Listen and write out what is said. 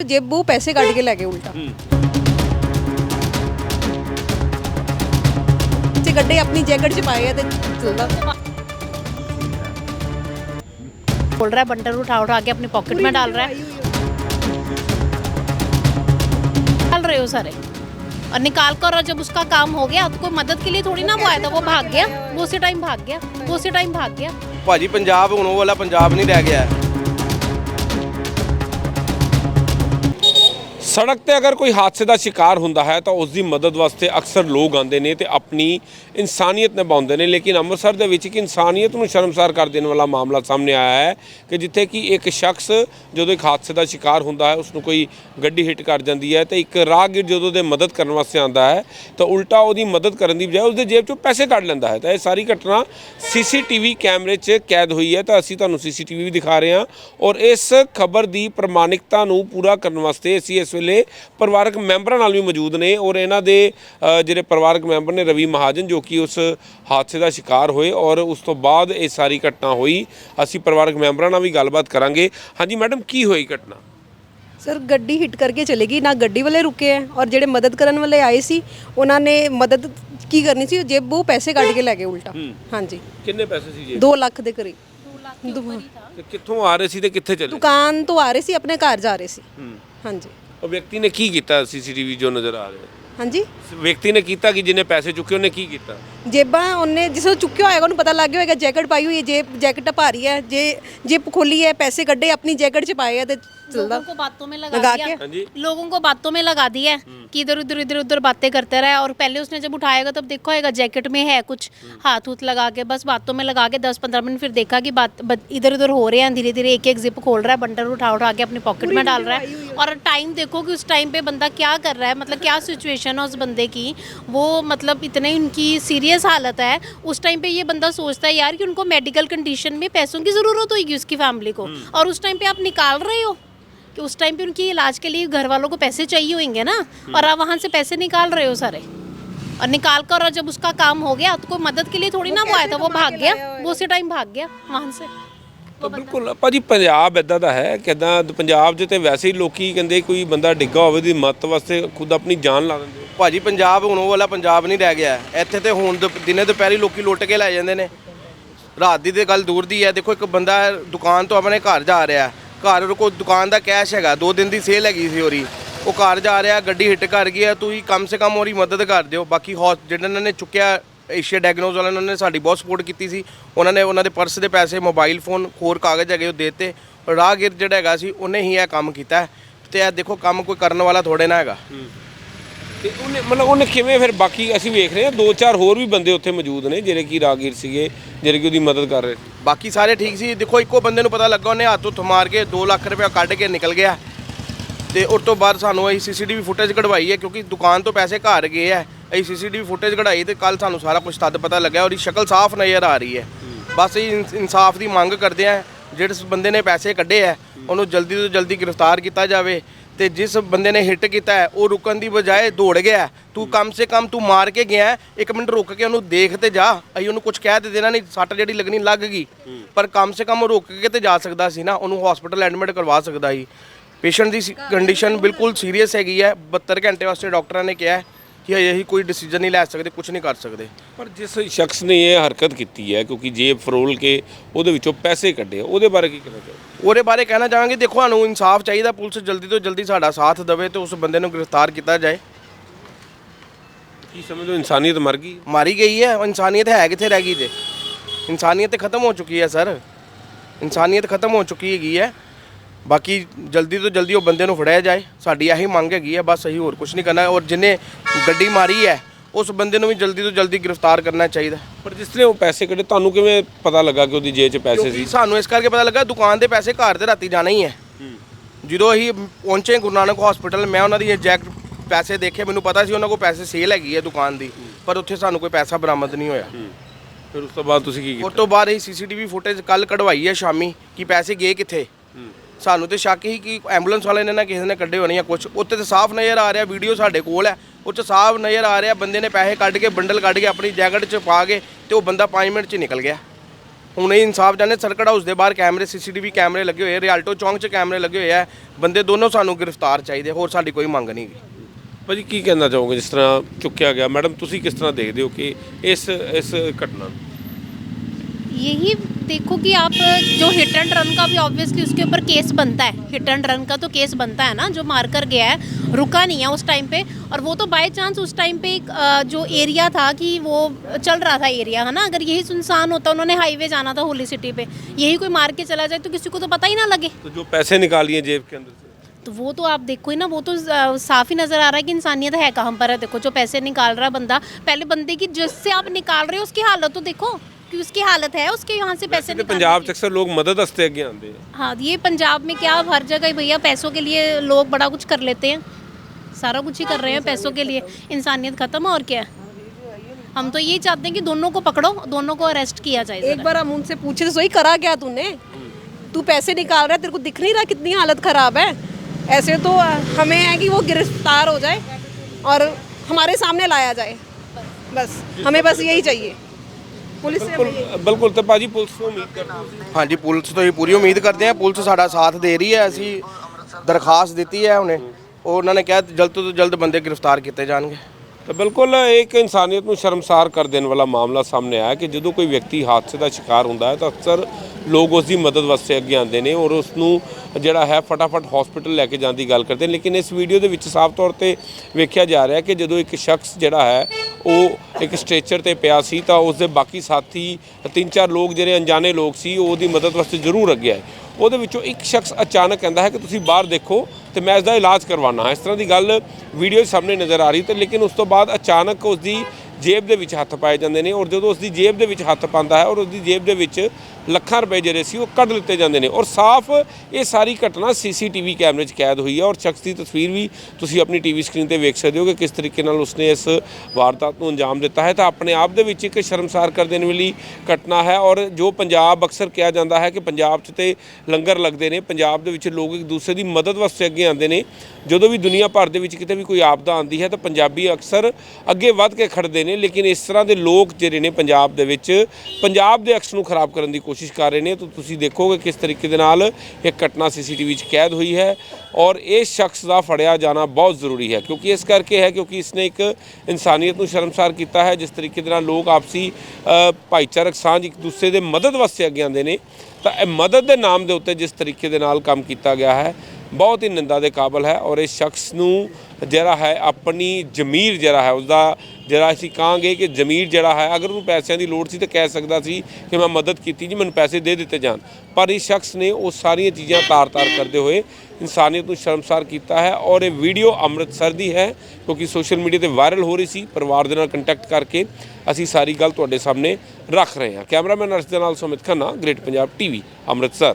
ਜੇਬੂ ਪੈਸੇ ਕੱਢ ਕੇ ਲੈ ਗਏ ਉਲਟਾ ਤੇ ਗੱਡੇ ਆਪਣੀ ਜੈਕਟ 'ਚ ਪਾਏ ਆ ਤੇ ਚੱਲਦਾ बोल रहा है बंडल उठा उठा के अपनी पॉकेट में डाल रहा है डाल रहे हो सारे और निकाल कर और जब उसका काम हो गया तो कोई मदद के लिए थोड़ी ना वो आया था वो भाग गया वो उसी टाइम भाग गया वो उसी टाइम भाग गया ਭਾਜੀ ਪੰਜਾਬ ਹੁਣ ਉਹ ਵਾਲਾ ਪੰਜਾਬ ਨਹੀਂ ਰਹਿ ਗਿਆ ਹੈ। ਸੜਕ ਤੇ ਅਗਰ ਕੋਈ ਹਾਦਸੇ ਦਾ ਸ਼ਿਕਾਰ ਹੁੰਦਾ ਹੈ ਤਾਂ ਉਸ ਦੀ ਮਦਦ ਵਾਸਤੇ ਅਕਸਰ ਲੋਕ ਆਉਂਦੇ ਨੇ ਤੇ ਆਪਣੀ ਇਨਸਾਨੀਅਤ ਨਿਭਾਉਂਦੇ ਨੇ। ਲੇਕਿਨ ਅੰਮ੍ਰਿਤਸਰ ਦੇ ਵਿੱਚ ਇੱਕ ਇਨਸਾਨੀਅਤ ਨੂੰ ਸ਼ਰਮਸਾਰ ਕਰ ਦੇਣ ਵਾਲਾ ਮਾਮਲਾ ਸਾਹਮਣੇ ਆਇਆ ਹੈ ਕਿ ਜਿੱਥੇ ਕਿ ਇੱਕ ਸ਼ਖਸ ਜਦੋਂ ਇੱਕ ਹਾਦਸੇ ਦਾ ਸ਼ਿਕਾਰ ਹੁੰਦਾ ਹੈ ਉਸ ਨੂੰ ਕੋਈ ਗੱਡੀ ਹਿੱਟ ਕਰ ਜਾਂਦੀ ਹੈ ਤੇ ਇੱਕ ਰਾਹਗੀਰ ਜਦੋਂ ਦੇ ਮਦਦ ਕਰਨ ਵਾਸਤੇ ਆਉਂਦਾ ਹੈ, ਤਾਂ ਉਲਟਾ ਉਹਦੀ ਮਦਦ ਕਰਨ ਦੀ ਬਜਾਏ ਉਸਦੇ ਜੇਬ ਚੋਂ ਪੈਸੇ ਕੱਢ ਲੈਂਦਾ ਹੈ। ਤਾਂ ਇਹ ਸਾਰੀ ਘਟਨਾ ਸੀਸੀਟੀਵੀ ਕੈਮਰੇ 'ਚ ਕੈਦ ਹੋਈ ਹੈ। ਤਾਂ ਅਸੀਂ ਤੁਹਾਨੂੰ ਸੀਸੀਟੀਵੀ ਵੀ ਦਿਖਾ ਰਹੇ ਹਾਂ ਔਰ ਇਸ ਖਬਰ ਦੀ ਪ੍ਰਮਾਣਿਕਤਾ ਨੂੰ ਪੂਰਾ ਕਰਨ ਵਾਸਤੇ ਅਸੀਂ ਇਸ ਵੇਲੇ ਪਰਿਵਾਰਕ ਮੈਂਬਰਾਂ ਨਾਲ ਵੀ ਮੌਜੂਦ ਨੇ ਔਰ ਇਹਨਾਂ ਦੇ ਜਿਹੜੇ ਪਰਿਵਾਰਕ ਮੈਂਬਰ ਨੇ ਰਵੀ ਮਹਾਜਨ ਜੋ ਕਿ ਉਸ ਹਾਦਸੇ ਦਾ ਸ਼ਿਕਾਰ ਹੋਏ ਔਰ ਉਸ ਤੋਂ ਬਾਅਦ ਇਹ ਸਾਰੀ ਘਟਨਾ ਹੋਈ ਅਸੀਂ ਪਰਿਵਾਰਕ ਮੈਂਬਰਾਂ ਨਾਲ ਵੀ ਗੱਲਬਾਤ ਕਰਾਂਗੇ। ਹਾਂਜੀ ਮੈਡਮ ਕੀ ਹੋਈ ਘਟਨਾ? ਸਰ ਗੱਡੀ ਹਿੱਟ ਕਰਕੇ ਚਲੇ ਗਈ ਨਾ ਗੱਡੀ ਵਾਲੇ ਰੁਕੇ ਹੈ ਔਰ ਜਿਹੜੇ ਮਦਦ ਕਰਨ ਵਾਲੇ ਆਏ ਸੀ ਉਹਨਾਂ ਨੇ ਮਦਦ ਕੀ ਕਰਨੀ ਸੀ? ਜੇਬੂ ਪੈਸੇ ਕੱਢ ਕੇ ਲੈ ਗਏ ਉਲਟਾ। ਹਾਂਜੀ। ਕਿੰਨੇ ਪੈਸੇ ਸੀ ਜੀ 2 ਲੱਖ ਦੇ ਕਰੀਬ। ਤੇ ਕਿੱਥੋਂ ਆ ਰਹੇ ਸੀ ਤੇ ਕਿੱਥੇ ਚਲੇ? ਦੁਕਾਨ ਤੋਂ ਆ ਰਹੇ ਸੀ ਆਪਣੇ ਘਰ ਜਾ ਰਹੇ ਸੀ। ਹਾਂਜੀ। ਉਹ ਵਿਅਕਤੀ ਨੇ ਕੀ ਕੀਤਾ ਸੀਸੀਟੀਵੀ ਜੋ ਨਜ਼ਰ ਆ ਰਿਹਾ? ਹਾਂਜੀ। ਵਿਅਕਤੀ ਨੇ ਕੀਤਾ ਕਿ ਜਿਹਨੇ ਪੈਸੇ ਚੁੱਕੇ ਉਹਨੇ ਕੀ ਕੀਤਾ? ਜੇਬਾਂ ਉਹਨੇ ਜਿਸ ਨੂੰ ਚੁੱਕਿਆ ਹੋਏਗਾ ਉਹਨੂੰ ਪਤਾ ਲੱਗ ਗਿਆ ਹੋਏਗਾ ਜੈਕਟ ਪਾਈ ਹੋਈ ਹੈ ਜੇਬ ਜੈਕਟ ਭਾਰੀ ਹੈ ਜੇ ਜੇਬ ਖੋਲੀ ਹੈ ਪੈਸੇ ਕੱਢੇ ਆਪਣੀ ਜੈਕਟ 'ਚ ਪਾਏ ਆ ਤੇ को बातों में लगा, लगा दिया। हाँ लोगों को बातों में लगा दिया हम्म। कि इधर उधर इधर उधर बातें करते रहे और पहले उसने जब उठाएगा तब देखो आएगा जैकेट में है कुछ हम्म। हाथ हूथ लगा के बस बातों में लगा के दस पंद्रह मिनट फिर देखा कि बात इधर उधर हो रहे हैं धीरे धीरे एक एक जिप खोल रहा है बंडर उठा उठा के अपने पॉकेट में डाल रहा है। और टाइम देखो कि उस टाइम पे बंदा क्या कर रहा है मतलब क्या सिचुएशन है उस बंदे की वो मतलब इतने उनकी सीरियस हालत है उस टाइम पे ये बंदा सोचता है यार कि उनको मेडिकल कंडीशन में पैसों की ज़रूरत होगी उसकी फैमिली को हम्म। और उस टाइम पे आप निकाल रहे हो? कि उस टाइम पे उनकी इलाज के लिए घर वालों को पैसे चाहिए होंगे ना और आप वहाँ से पैसे निकाल रहे हो सारे और निकाल कर और जब उसका काम हो गया तो कोई मदद के लिए थोड़ी ना वो आया था वो भाग गया वो उसी टाइम भाग गया वहाँ से ਤਾਂ ਬਿਲਕੁਲ ਭਾਜੀ ਪੰਜਾਬ ਇਦਾਂ ਦਾ ਹੈ ਕਿਦਾਂ ਪੰਜਾਬ 'ਚ ਤੇ ਵੈਸੇ ਹੀ ਲੋਕੀ ਕਹਿੰਦੇ ਕੋਈ ਬੰਦਾ ਡਿੱਗਾ ਹੋਵੇ ਦੀ ਮਦਦ ਵਾਸਤੇ ਖੁਦ ਆਪਣੀ ਜਾਨ ਲਾ ਦਿੰਦੇ ਭਾਜੀ ਪੰਜਾਬ ਹੁਣ ਉਹ ਵਾਲਾ ਪੰਜਾਬ ਨਹੀਂ ਰਹਿ ਗਿਆ ਹੈ। ਇੱਥੇ ਤੇ ਹੁਣ ਦੁਪ- ਦਿਨੇ ਦੁਪਹਿਰੀ ਲੋਕੀ ਲੁੱਟ ਕੇ ਲੈ ਜਾਂਦੇ ਨੇ ਰਾਤ ਦੀ ਤੇ ਗੱਲ ਦੂਰ ਦੀ ਹੈ ਦੇਖੋ ਇੱਕ ਬੰਦਾ ਦੁਕਾਨ ਤੋਂ ਆਪਣੇ ਘਰ ਜਾ ਰਿਹਾ ਹੈ। ਘਰ ਉਹਦੇ ਕੋਲ ਦੁਕਾਨ ਦਾ ਕੈਸ਼ ਹੈਗਾ, ਦੋ ਦਿਨ ਦੀ ਸੇਲ ਹੈਗੀ ਸੀ ਉਹਦੀ। ਉਹ ਘਰ ਜਾ ਰਿਹਾ, ਗੱਡੀ ਹਿੱਟ ਕਰ ਗਈ ਹੈ, ਤੁਸੀਂ ਕਮ ਸੇ ਕਮ ਉਹਦੀ ਮਦਦ ਕਰ ਦਿਓ। ਬਾਕੀ ਹੌਸ ਇਹਨਾਂ ਨੇ ਚੁੱਕਿਆ ਏਸ਼ੀਆ ਡਾਇਗਨੋਸ ਵਾਲਿਆਂ ਨੇ ਉਹਨਾਂ ਨੇ ਸਾਡੀ ਬਹੁਤ ਸਪੋਰਟ ਕੀਤੀ ਸੀ। ਉਹਨਾਂ ਨੇ ਉਹਨਾਂ ਦੇ ਪਰਸ ਦੇ ਪੈਸੇ ਮੋਬਾਈਲ ਫੋਨ ਹੋਰ ਕਾਗਜ਼ ਹੈਗੇ ਉਹ ਦੇਤੇ। ਰਾਹਗੀਰ ਜਿਹੜਾ ਹੈਗਾ ਸੀ, ਉਹਨੇ ਹੀ ਇਹ ਕੰਮ ਕੀਤਾ ਹੈ। ਤੇ ਇਹ ਦੇਖੋ, ਕੰਮ ਕੋਈ ਕਰਨ ਵਾਲਾ ਥੋੜੇ ਨਾ ਹੈਗਾ। ਤੇ ਉਹਨੇ ਮਤਲਬ ਉਹਨੇ ਕਿਵੇਂ ਫਿਰ ਬਾਕੀ ਅਸੀਂ ਵੇਖ ਰਹੇ ਹਾਂ, ਦੋ ਚਾਰ ਹੋਰ ਵੀ ਬੰਦੇ ਉੱਥੇ ਮੌਜੂਦ ਨੇ ਜਿਹੜੇ ਕਿ ਰਾਗੀਰ ਸੀਗੇ, ਜਿਹੜੇ ਕਿ ਉਹਦੀ ਮਦਦ ਕਰ ਰਹੇ ਸੀ। ਬਾਕੀ ਸਾਰੇ ਠੀਕ ਸੀ। ਦੇਖੋ, ਇੱਕੋ ਬੰਦੇ ਨੂੰ ਪਤਾ ਲੱਗਾ, ਉਹਨੇ ਹੱਥ ਉੱਥੋਂ ਮਾਰ ਕੇ 2 ਲੱਖ ਰੁਪਏ ਕੱਢ ਕੇ ਨਿਕਲ ਗਿਆ। ਤੇ ਉਸ ਤੋਂ ਬਾਅਦ ਸਾਨੂੰ ਅਸੀਂ ਸੀਸੀਟੀਵੀ ਫੁਟੇਜ ਕਢਵਾਈ ਹੈ, ਕਿਉਂਕਿ ਦੁਕਾਨ ਤੋਂ ਪੈਸੇ ਘਰ ਗਏ ਹੈ। ਅਸੀਂ ਸੀਸੀਟੀਵੀ ਫੁਟੇਜ ਕਢਾਈ ਤੇ ਕੱਲ ਸਾਨੂੰ ਸਾਰਾ ਕੁਝ ਤਦ ਪਤਾ ਲੱਗਿਆ, ਉਹਦੀ ਸ਼ਕਲ ਸਾਫ਼ ਨਜ਼ਰ ਆ ਰਹੀ ਹੈ। ਬਸ ਅਸੀਂ ਇਨਸਾਫ ਦੀ ਮੰਗ ਕਰਦੇ ਆ, ਜਿਹੜੇ ਬੰਦੇ ਨੇ ਪੈਸੇ ਕੱਢੇ ਆ ਉਹਨੂੰ ਜਲਦੀ ਤੋਂ ਜਲਦੀ ਗ੍ਰਿਫਤਾਰ ਕੀਤਾ ਜਾਵੇ। ਤੇ ਜਿਸ ਬੰਦੇ ਨੇ ਹਿੱਟ ਕੀਤਾ ਹੈ ਉਹ ਰੁਕਣ ਦੀ ਬਜਾਏ ਦੌੜ ਗਿਆ ਹੈ। ਤੂੰ ਕਮ ਸੇ ਕਮ ਤੂੰ ਮਾਰ ਕੇ ਗਿਆ ਹੈ, ਇੱਕ ਮਿੰਟ ਰੁਕ ਕੇ ਉਹਨੂੰ ਦੇਖ ਤੇ ਜਾ। ਅਸੀਂ ਉਹਨੂੰ ਕੁਝ ਕਹਿ ਤੇ ਦੇਣਾ ਨਹੀਂ ਸੱਟ ਜਿਹੜੀ ਲੱਗਣੀ ਲੱਗ ਗਈ। ਪਰ ਕਮ ਸੇ ਕਮ ਉਹ ਰੁਕ ਕੇ ਤੇ ਜਾ ਸਕਦਾ ਸੀ ਨਾ। ਉਹਨੂੰ ਹਸਪੀਟਲ ਐਡਮਿਟ ਕਰਵਾ ਸਕਦਾ ਸੀ। ਪੇਸ਼ੈਂਟ ਦੀ ਕੰਡੀਸ਼ਨ ਬਿਲਕੁਲ ਸੀਰੀਅਸ ਹੈਗੀ ਹੈ। 72 ਘੰਟੇ ਵਾਸਤੇ ਡਾਕਟਰਾਂ ਨੇ ਕਿਹਾ ਹੈ। ਕਿ ਅਸੀਂ ਕੋਈ ਡਿਸੀਜਨ ਨਹੀਂ ਲੈ ਸਕਦੇ ਕੁਝ ਨਹੀਂ ਕਰ ਸਕਦੇ। ਪਰ ਜਿਸ ਸ਼ਖਸ ਨੇ ਇਹ ਹਰਕਤ ਕੀਤੀ ਹੈ ਕਿਉਂਕਿ ਜੇਬ ਫਰੋਲ ਕੇ ਉਹਦੇ ਵਿੱਚੋਂ ਪੈਸੇ ਕੱਢੇ ਉਹਦੇ ਬਾਰੇ ਕੀ ਕਹਿਣਾ ਚਾਹੋਗੇ? ਉਹਦੇ ਬਾਰੇ ਕਹਿਣਾ ਚਾਹਾਂਗੇ ਦੇਖੋ ਸਾਨੂੰ ਇਨਸਾਫ ਚਾਹੀਦਾ ਪੁਲਿਸ ਜਲਦੀ ਤੋਂ ਜਲਦੀ ਸਾਡਾ ਸਾਥ ਦੇਵੇ ਤੇ ਉਸ ਬੰਦੇ ਨੂੰ ਗ੍ਰਿਫਤਾਰ ਕੀਤਾ ਜਾਏ। ਕੀ ਸਮਝੋ ਇਨਸਾਨੀਅਤ ਮਰ ਗਈ? ਮਾਰੀ ਗਈ ਹੈ ਇਨਸਾਨੀਅਤ ਹੈ ਕਿੱਥੇ ਰਹਿ ਗਈ ਤੇ? ਇਨਸਾਨੀਅਤ ਤੇ ਖਤਮ ਹੋ ਚੁੱਕੀ ਹੈ ਸਰ। ਇਨਸਾਨੀਅਤ ਖਤਮ ਹੋ ਚੁੱਕੀ ਹੈਗੀ ਹੈ। ਬਾਕੀ ਜਲਦੀ ਤੋਂ ਜਲਦੀ ਉਹ ਬੰਦੇ ਨੂੰ ਫੜਿਆ ਜਾਏ ਸਾਡੀ ਇਹੀ ਮੰਗ ਹੈਗੀ ਹੈ ਬਸ ਅਸੀਂ ਹੋਰ ਕੁਝ ਨਹੀਂ ਕਰਨਾ। ਔਰ ਜਿਨੇ ਗੱਡੀ ਮਾਰੀ ਹੈ ਉਸ ਬੰਦੇ ਨੂੰ ਵੀ ਜਲਦੀ ਤੋਂ ਜਲਦੀ ਗ੍ਰਿਫਤਾਰ ਕਰਨਾ ਚਾਹੀਦਾ। ਪਰ ਜਿਸ ਨੇ ਉਹ ਪੈਸੇ ਕੱਢੇ ਤੁਹਾਨੂੰ ਕਿਵੇਂ ਪਤਾ ਲੱਗਾ ਕਿ ਉਹਦੀ ਜੇਬ 'ਚ ਪੈਸੇ ਸੀ? ਸਾਨੂੰ ਇਸ ਕਰਕੇ ਪਤਾ ਲੱਗਾ ਦੁਕਾਨ ਦੇ ਪੈਸੇ ਘਰ ਦੇ ਰਾਤੀ ਜਾਣਾ ਹੀ ਹੈ। ਜਦੋਂ ਅਸੀਂ ਪਹੁੰਚੇ ਗੁਰੂ ਨਾਨਕ ਹਸਪੀਟਲ ਮੈਂ ਉਹਨਾਂ ਦੀ ਐਗਜ਼ੈਕਟ ਪੈਸੇ ਦੇਖੇ ਮੈਨੂੰ ਪਤਾ ਸੀ ਉਹਨਾਂ ਕੋਲ ਪੈਸੇ ਸੇਲ ਹੈਗੀ ਹੈ ਦੁਕਾਨ ਦੀ ਪਰ ਉੱਥੇ ਸਾਨੂੰ ਕੋਈ ਪੈਸਾ ਬਰਾਮਦ ਨਹੀਂ ਹੋਇਆ। ਫਿਰ ਉਸ ਤੋਂ ਬਾਅਦ ਤੁਸੀਂ ਕੀ ਉਸ ਕੀਤਾ? ਤੋਂ ਬਾਅਦ ਅਸੀਂ ਸੀਸੀਟੀਵੀ ਫੁਟੇਜ ਕੱਲ ਕਢਵਾਈ ਹੈ ਸ਼ਾਮੀ ਕਿ ਪੈਸੇ ਗਏ ਕਿੱਥੇ? ਸਾਨੂੰ ਤੇ ਸ਼ੱਕ ਹੀ ਕਿ ਐਂਬੂਲੈਂਸ ਵਾਲੇ ਨੇ ਨਾ ਕਿਸੇ ਨੇ ਕੱਢੇ ਹੋਣੇ ਆ ਕੁਝ ਉੱਤੇ ਤੇ ਸਾਫ਼ ਨਜ਼ਰ ਆ ਰਿਹਾ, ਵੀਡੀਓ ਸਾਡੇ ਕੋਲ ਹੈ। ਉਹ 'ਚ ਸਾਫ਼ ਨਜ਼ਰ ਆ ਰਿਹਾ, ਬੰਦੇ ਨੇ ਪੈਸੇ ਕੱਢ ਕੇ, ਬੰਡਲ ਕੱਢ ਕੇ ਆਪਣੀ ਜੈਕਟ 'ਚ ਪਾ ਕੇ ਤੇ ਉਹ ਬੰਦਾ 5 ਮਿੰਟ 'ਚ ਨਿਕਲ ਗਿਆ। ਹੁਣ ਇਹ ਇਨਸਾਫ ਜਾਨੇ ਸਰਕਟ ਹਾਊਸ ਦੇ ਬਾਹਰ ਕੈਮਰੇ, ਸੀਸੀਟੀਵੀ ਕੈਮਰੇ ਲੱਗੇ ਹੋਏ ਆ, ਰਿਆਲਟੋ ਚੌਂਕ 'ਚ ਕੈਮਰੇ ਲੱਗੇ ਹੋਏ ਆ। ਬੰਦੇ ਦੋਨੋਂ ਸਾਨੂੰ ਗ੍ਰਿਫਤਾਰ ਚਾਹੀਦੇ, ਹੋਰ ਸਾਡੀ ਕੋਈ ਮੰਗ ਨਹੀਂ ਗੀ ਭਾਜੀ, ਕੀ ਕਹਿਣਾ ਚਾਹੋਗੇ, ਜਿਸ ਤਰ੍ਹਾਂ ਚੁੱਕਿਆ ਗਿਆ? ਮੈਡਮ, ਤੁਸੀਂ ਕਿਸ ਤਰ੍ਹਾਂ ਦੇਖਦੇ ਹੋ ਕਿ ਇਸ ਇਸ ਘਟਨਾ ਨੂੰ? यही देखो कि आप जो हिट एंड रन का भी ऑब्वियसली उसके ऊपर केस बनता है। हिट एंड रन का तो केस बनता है ना जो मार कर गया है रुका नहीं है उस टाइम पे। और वो तो बाय चांस उस टाइम पे एक जो एरिया था कि वो चल रहा था एरिया है ना? अगर यही सुनसान होता उन्होंने हाईवे जाना था होली सिटी पे यही कोई मार के चला जाए तो किसी को तो पता ही ना लगे। तो जो पैसे निकालिए जेब के अंदर से। तो वो तो आप देखो ही ना वो तो साफ़ ही नज़र आ रहा है कि इंसानियत है कहाँ पर है। देखो जो पैसे निकाल रहा है बंदा पहले बंदे की जिससे आप निकाल रहे हो उसकी हालत तो देखो। उसकी हालत है उसके यहाँ से पैसे तो पंजाब से अक्सर लोग मदद हस्ते अगे आते हैं। हाँ ये पंजाब में क्या हर जगह भैया पैसों के लिए लोग बड़ा कुछ कर लेते हैं। सारा कुछ ही कर रहे हैं पैसों के लिए। इंसानियत खत्म और क्या? हम तो यही चाहते हैं कि दोनों को पकड़ो दोनों को अरेस्ट किया जाए एक बार हम उनसे पूछे तो सही करा क्या तूने? तू पैसे निकाल रहा है तेरे को दिख नहीं रहा कितनी हालत खराब है। ऐसे तो हमें है कि वो गिरफ़्तार हो जाए और हमारे सामने लाया जाए। बस हमें बस यही चाहिए। ਬਿਲਕੁਲ ਬਿਲਕੁਲ ਤੇ ਭਾਜੀ ਪੁਲਿਸ ਤੋਂ ਉਮੀਦ ਕਰਦੇ ਹਾਂ। ਹਾਂਜੀ ਪੁਲਿਸ ਤੋਂ ਹੀ ਪੂਰੀ ਉਮੀਦ ਕਰਦੇ ਹਾਂ। ਪੁਲਿਸ ਸਾਡਾ ਸਾਥ ਦੇ ਰਹੀ ਹੈ ਅਸੀਂ ਦਰਖਾਸਤ ਦਿੱਤੀ ਹੈ ਉਹਨੇ। ਉਹਨਾਂ ਨੇ ਕਿਹਾ ਜਲਦ ਤੋਂ ਜਲਦ ਬੰਦੇ ਗ੍ਰਿਫਤਾਰ ਕੀਤੇ ਜਾਣਗੇ। ਤਾਂ ਬਿਲਕੁਲ ਇੱਕ ਇਨਸਾਨੀਅਤ ਨੂੰ ਸ਼ਰਮਸਾਰ ਕਰ ਦੇਣ ਵਾਲਾ ਮਾਮਲਾ ਸਾਹਮਣੇ ਆਇਆ ਕਿ ਜਦੋਂ ਕੋਈ ਵਿਅਕਤੀ ਹਾਦਸੇ ਦਾ ਸ਼ਿਕਾਰ ਹੁੰਦਾ ਹੈ ਤਾਂ ਅਕਸਰ ਲੋਕ ਉਸ ਦੀ ਮਦਦ ਵਾਸਤੇ ਅੱਗੇ ਆਉਂਦੇ ਨੇ ਔਰ ਉਸ ਨੂੰ ਜਿਹੜਾ ਹੈ ਫਟਾਫਟ ਹਸਪੀਟਲ ਲੈ ਕੇ ਜਾਣ ਦੀ ਗੱਲ ਕਰਦੇ ਨੇ। ਲੇਕਿਨ ਇਸ ਵੀਡੀਓ ਦੇ ਵਿੱਚ ਸਾਫ਼ ਤੌਰ ਤੇ ਵੇਖਿਆ ਜਾ ਰਿਹਾ ਕਿ ਜਦੋਂ ਇੱਕ ਸ਼ਖਸ ਜਿਹੜਾ ਹੈ, ਉਹ ਇੱਕ ਸਟ੍ਰੈਚਰ ਤੇ ਪਿਆ ਸੀ ਤਾਂ ਉਸ ਦੇ ਬਾਕੀ ਸਾਥੀ ਤਿੰਨ ਚਾਰ ਲੋਕ ਜਿਹੜੇ ਅਣਜਾਣੇ ਲੋਕ ਸੀ ਉਹਦੀ ਮਦਦ ਵਾਸਤੇ ਜ਼ਰੂਰ ਅੱਗੇ ਆਏ। ਉਹਦੇ ਵਿੱਚੋਂ ਇੱਕ ਸ਼ਖਸ ਅਚਾਨਕ ਕਹਿੰਦਾ ਹੈ ਕਿ ਤੁਸੀਂ ਬਾਹਰ ਦੇਖੋ ਤੇ ਮੈਂ ਇਸ ਦਾ ਇਲਾਜ ਕਰਵਾਉਣਾ ਇਸ ਤਰ੍ਹਾਂ ਦੀ ਗੱਲ ਵੀਡੀਓ ਸਾਹਮਣੇ ਨਜ਼ਰ ਆ ਰਹੀ ਤੇ ਲੇਕਿਨ ਉਸ ਤੋਂ ਬਾਅਦ ਅਚਾਨਕ ਉਸ ਦੀ ਜੇਬ ਦੇ ਵਿੱਚ ਹੱਥ ਪਾਏ ਜਾਂਦੇ ਨੇ ਔਰ ਜਦੋਂ ਉਸ ਦੀ ਜੇਬ ਦੇ ਵਿੱਚ ਹੱਥ ਪਾਉਂਦਾ ਹੈ ਔਰ ਉਸ ਦੀ ਜੇਬ ਦੇ ਵਿੱਚ ਲੱਖਾਂ ਰੁਪਏ ਜਿਹੜੇ ਸੀ ਉਹ ਕੱਢ ਲਿੱਤੇ ਜਾਂਦੇ ਨੇ ਔਰ ਸਾਫ਼ ਇਹ ਸਾਰੀ ਘਟਨਾ ਸੀਸੀਟੀਵੀ ਕੈਮਰੇ 'ਚ ਕੈਦ ਹੋਈ ਹੈ ਔਰ ਸ਼ਖਸ ਦੀ ਤਸਵੀਰ ਵੀ ਤੁਸੀਂ ਆਪਣੀ ਟੀਵੀ ਸਕਰੀਨ ਤੇ ਵੇਖ ਸਕਦੇ ਹੋ ਕਿ ਕਿਸ ਤਰੀਕੇ ਨਾਲ ਉਸਨੇ ਇਸ ਵਾਰਦਾਤ ਨੂੰ ਅੰਜਾਮ ਦਿੱਤਾ ਹੈ ਤਾਂ ਆਪਣੇ ਆਪ ਦੇ ਵਿੱਚ ਇੱਕ ਸ਼ਰਮਸਾਰ ਕਰ ਦੇਣ ਵਾਲੀ ਘਟਨਾ ਹੈ ਔਰ ਜੋ ਪੰਜਾਬ ਅਕਸਰ ਕਿਹਾ ਜਾਂਦਾ ਹੈ ਕਿ ਪੰਜਾਬ 'ਚ ਤੇ ਲੰਗਰ ਲੱਗਦੇ ਨੇ, ਪੰਜਾਬ ਦੇ ਵਿੱਚ ਲੋਕ ਇੱਕ ਦੂਸਰੇ ਦੀ ਮਦਦ ਵਾਸਤੇ ਅੱਗੇ ਆਉਂਦੇ ਨੇ। ਜਦੋਂ ਵੀ ਦੁਨੀਆ ਭਰ ਦੇ ਵਿੱਚ ਕਿਤੇ ਵੀ ਕੋਈ ਆਪਦਾ ਆਉਂਦੀ ਹੈ ਤਾਂ ਪੰਜਾਬੀ ਅਕਸਰ ਅੱਗੇ ਵੱਧ ਕੇ ਖੜਦੇ ਨੇ, ਲੇਕਿਨ ਇਸ ਤਰ੍ਹਾਂ ਦੇ ਲੋਕ ਜਿਹੜੇ ਨੇ ਪੰਜਾਬ ਦੇ ਵਿੱਚ, ਪੰਜਾਬ ਦੇ ਅਕਸ ਨੂੰ ਖਰਾਬ ਕਰਨ ਦੀ ਕੋਸ਼ਿਸ਼ ਕੋਸ਼ਿਸ਼ ਕਰ ਰਹੇ ਨੇ, ਤਾਂ ਤੁਸੀਂ ਦੇਖੋਗੇ ਕਿਸ ਤਰੀਕੇ ਦੇ ਨਾਲ ਇਹ ਘਟਨਾ ਸੀਸੀਟੀਵੀ 'ਚ ਕੈਦ ਹੋਈ ਹੈ ਔਰ ਇਸ ਸ਼ਖਸ ਦਾ ਫੜਿਆ ਜਾਣਾ ਬਹੁਤ ਜ਼ਰੂਰੀ ਹੈ, ਕਿਉਂਕਿ ਇਸ ਕਰਕੇ ਹੈ, ਕਿਉਂਕਿ ਇਸਨੇ ਇੱਕ ਇਨਸਾਨੀਅਤ ਨੂੰ ਸ਼ਰਮਸਾਰ ਕੀਤਾ ਹੈ, ਜਿਸ ਤਰੀਕੇ ਦੇ ਨਾਲ ਲੋਕ ਆਪਸੀ ਭਾਈਚਾਰਕ ਸਾਂਝ ਇੱਕ ਦੂਸਰੇ ਦੇ ਮਦਦ ਵਾਸਤੇ ਅੱਗੇ ਆਉਂਦੇ ਨੇ, ਤਾਂ ਇਹ ਮਦਦ ਦੇ ਨਾਮ ਦੇ ਉੱਤੇ ਜਿਸ ਤਰੀਕੇ ਦੇ ਨਾਲ ਕੰਮ ਕੀਤਾ ਗਿਆ ਹੈ ਬਹੁਤ ਹੀ ਨਿੰਦਾ ਦੇ ਕਾਬਲ ਹੈ ਔਰ ਇਸ ਸ਼ਖਸ ਨੂੰ ਜਿਹੜਾ ਹੈ ਆਪਣੀ ਜ਼ਮੀਰ ਜਿਹੜਾ ਹੈ ਉਸਦਾ ਜਿਹੜਾ ਅਸੀਂ ਕਹਾਂਗੇ ਕਿ ਜ਼ਮੀਰ ਜਿਹੜਾ ਹੈ ਅਗਰ ਉਹਨੂੰ ਪੈਸਿਆਂ ਦੀ ਲੋੜ ਸੀ ਤਾਂ ਕਹਿ ਸਕਦਾ ਸੀ ਕਿ ਮੈਂ ਮਦਦ ਕੀਤੀ ਜੀ, ਮੈਨੂੰ ਪੈਸੇ ਦੇ ਦਿੱਤੇ ਜਾਣ। ਪਰ ਇਸ ਸ਼ਖਸ ਨੇ ਉਹ ਸਾਰੀਆਂ ਚੀਜ਼ਾਂ ਤਾਰ-ਤਾਰ ਕਰਦੇ ਹੋਏ ਇਨਸਾਨੀਅਤ ਨੂੰ ਸ਼ਰਮਸਾਰ ਕੀਤਾ ਹੈ ਔਰ ਇਹ ਵੀਡੀਓ ਅੰਮ੍ਰਿਤਸਰ ਦੀ ਹੈ ਕਿਉਂਕਿ ਸੋਸ਼ਲ ਮੀਡੀਆ ਤੇ ਵਾਇਰਲ ਹੋ ਰਹੀ ਸੀ, ਪਰਿਵਾਰ ਦੇ ਨਾਲ ਕੰਟੈਕਟ ਕਰਕੇ ਅਸੀਂ ਸਾਰੀ ਗੱਲ ਤੁਹਾਡੇ ਸਾਹਮਣੇ ਰੱਖ ਰਹੇ ਹਾਂ। ਕੈਮਰਾਮੈਨ ਅਰਸ਼ ਦੇ ਨਾਲ ਸੁਮਿਤ ਖੰਨਾ ਗ੍ਰੇਟ ਪੰਜਾਬ ਟੀਵੀ ਅੰਮ੍ਰਿਤਸਰ।